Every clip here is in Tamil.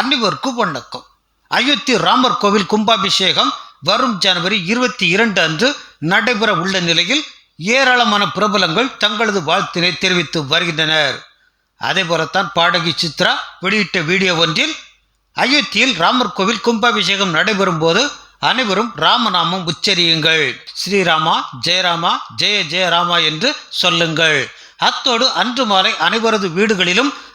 அனைவருக்கும் வணக்கம் அயோத்தி ராமர் கோவில் கும்பாபிஷேகம் வரும் ஜனவரி இருபத்தி இரண்டு அன்று நடைபெற உள்ள நிலையில் ஏராளமான பிரபலங்கள் தங்களது வாழ்த்தினை தெரிவித்து வருகின்றனர். அதே போலத்தான் பாடகி சித்ரா வெளியிட்ட வீடியோ ஒன்றில் அயோத்தியில் ராமர் கோவில் கும்பாபிஷேகம் நடைபெறும் போது அனைவரும் ராமநாமம் உச்சரியுங்கள். ஸ்ரீராமா ஜெயராமா ஜெய ஜெயராமா என்று சொல்லுங்கள். அத்தோடு அன்று மாலை அனைவரது வீடுகளிலும்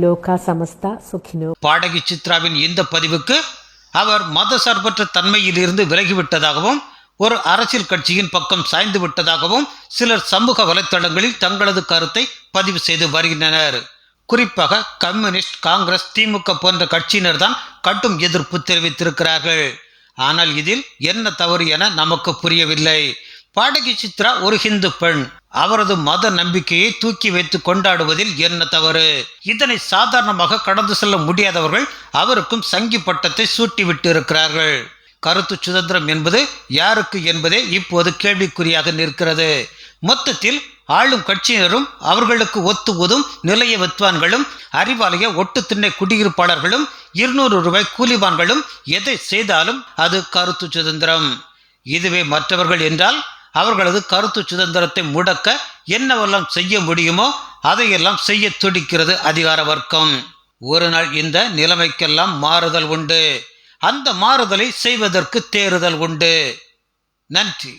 லோகா சமஸ்தா சுகினோ. பாடகி சித்ராவின் இந்த பதிவுக்கு அவர் மத சார்பற்ற தன்மையிலிருந்து விலகிவிட்டதாகவும் ஒரு அரசியல் கட்சியின் பக்கம் சாய்ந்து விட்டதாகவும் சிலர் சமூக வலைத்தளங்களில் தங்களது கருத்தை பதிவு செய்து வருகின்றனர். குறிப்பாக கம்யூனிஸ்ட் காங்கிரஸ் திமுக போன்ற கட்சியினர்தான் கட்டும் எதிர்ப்பு தெரிவித்திருக்கிறார்கள். ஆனால் இதில் என்ன தவறு என நமக்கு புரியவில்லை. பாடகி சித்ரா ஒரு ஹிந்து பெண். அவரது மத நம்பிக்கையை தூக்கி வைத்து கொண்டாடுவதில் என்ன தவறு? இதனை சாதாரணமாக கடந்து செல்ல முடியாதவர்கள் அவருக்கும் சங்கி பட்டத்தை சூட்டிவிட்டு இருக்கிறார்கள் கருத்து சுதந்திரம் என்பது யாருக்கு என்பதே இப்போது கேள்விக்குறியாக நிற்கிறது. மொத்தத்தில் ஆளும் கட்சியினரும் அவர்களுக்கு ஒத்து உதும் நிலைய வித்வான்களும் அறிவாலய ஒட்டு திண்ணை குடியிருப்பாளர்களும் இருநூறு ரூபாய் கூலிவான்களும் எதை செய்தாலும் அது கருத்து சுதந்திரம். இதுவே மற்றவர்கள் என்றால் அவர்களது கருத்து சுதந்திரத்தை முடக்க என்னவெல்லாம் செய்ய முடியுமோ அதையெல்லாம் செய்ய துடிக்கிறது அதிகார வர்க்கம். ஒரு நாள் இந்த நிலைமைக்கெல்லாம் மாறுதல் உண்டு. அந்த மாறுதலை செய்வதற்கு தேறுதல் உண்டு. நன்றி.